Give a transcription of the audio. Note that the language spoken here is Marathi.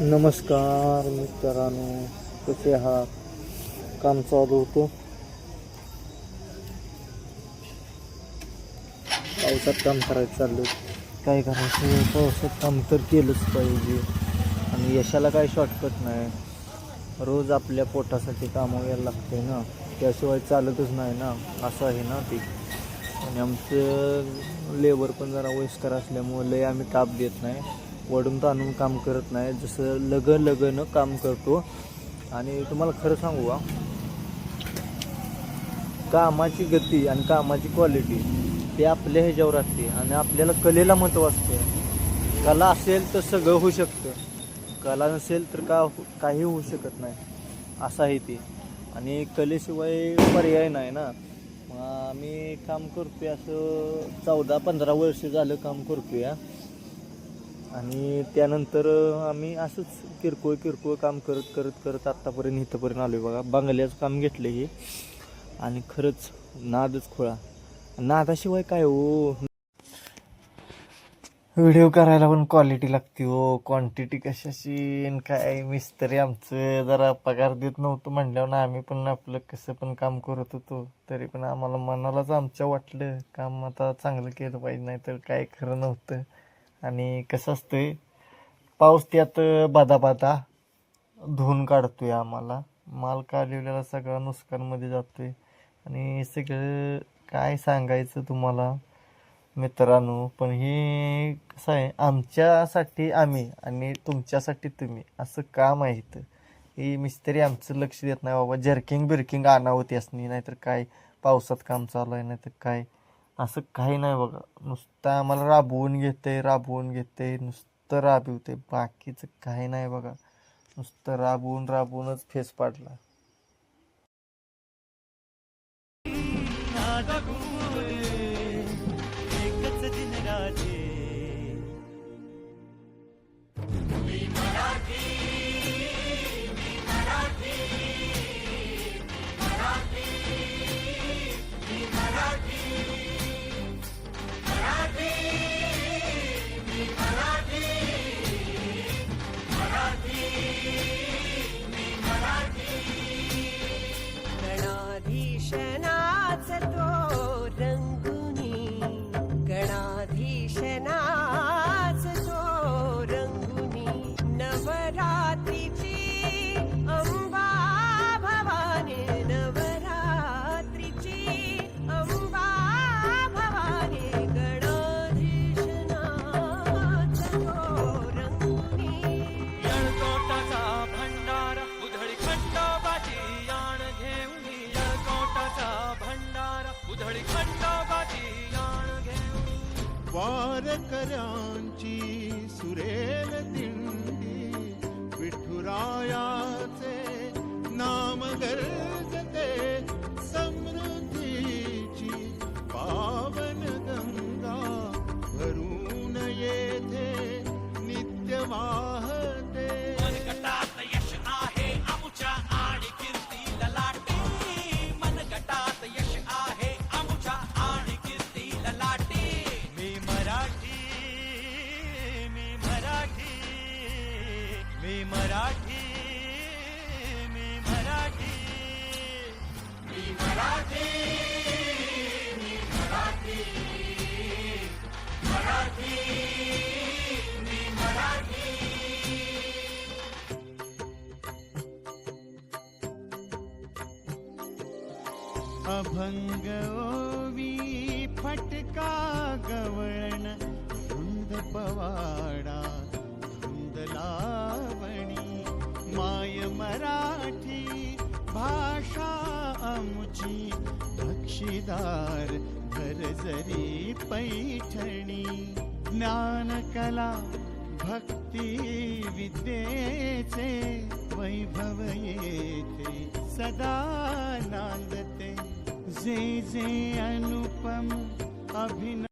नमस्कार मित्रांनो कसे आहात? काम चालू होतो. पावसात काम करायचं चाललं काय करायचं? पावसात काम तर केलंच पाहिजे. आणि यशाला काही शॉर्टकट नाही. रोज आपल्या पोटासाठी कामं यायला लागते ना. त्याशिवाय चालतच नाही ना. असं आहे ना ते. आणि आमचं लेबर पण जरा वयस्कर असल्यामुळे लय आम्ही ताप देत नाही. वडून ताणून काम करत नाही. जसं लग लगन काम करतो. आणि तुम्हाला खरं सांगू का? कामाची गती आणि कामाची क्वालिटी ते आपल्या ह्याच्यावर असते आणि आपल्याला कलेला महत्त्व असते. कला असेल तर सगळं होऊ शकतं. कला नसेल तर का हो, काही होऊ शकत नाही. असं आहे ते. आणि कलेशिवाय पर्याय नाही ना. मग आम्ही काम करतोय असं चौदा पंधरा वर्ष झालं काम करतोय. आहे आणि त्यानंतर आम्ही असंच किरकोळ किरकोळ काम करत करत करत आत्तापर्यंत इथंपर्यंत आलो आहे बघा. बंगल्याचं काम घेतलं हे. आणि खरंच नादच खोळा. नादाशिवाय काय हो? व्हिडिओ करायला पण क्वालिटी लागते हो. क्वांटिटी कशाशी आणि काय? मिस्त्री आमचं जरा पगार देत नव्हतं म्हणल्यावर ना आम्ही पण आपलं कसं पण काम करत होतो. तरी पण आम्हाला मनालाच आमच्या वाटलं. काम आता चांगलं केलं पाहिजे नाही तर काय खरं नव्हतं. आणि कसं असतंय पाऊस त्यात बादा बादा धुवून काढतोय आम्हाला. माल काढलेला सगळा नुकसानमध्ये जातोय. आणि सगळं काय सांगायचं तुम्हाला मित्रांनो? पण हे कसं आहे आमच्यासाठी आम्ही आणि तुमच्यासाठी तुम्ही असं काम आहे इथं हे मिस्त्री आमचं लक्ष देत नाही बाबा जर्किंग बिर्किंग आणावं त्यासनी. नाहीतर काय पावसात काम चालू आहे नाहीतर काय? असं काही नाही बघा. नुसतं आम्हाला राबवून घेते राबवून घेते नुसतं राबिवते बाकीचं काही नाही बघा. नुसतं राबवून राबवूनच फेस पाडला. उधळी खंडोबाची याण घेऊन. वारकऱ्यांची सुरेल दिंडी विठुराया मराठी मी मराठी. मी मराठी मी मराठी. मराठी मी मराठी. अभंग ओवी फटका गवळण. आमुची बक्षीदार भरजरी पैठणी ज्ञान कला भक्ती विद्येचे वैभव येते सदा नांदते. जे जे अनुपम अभिन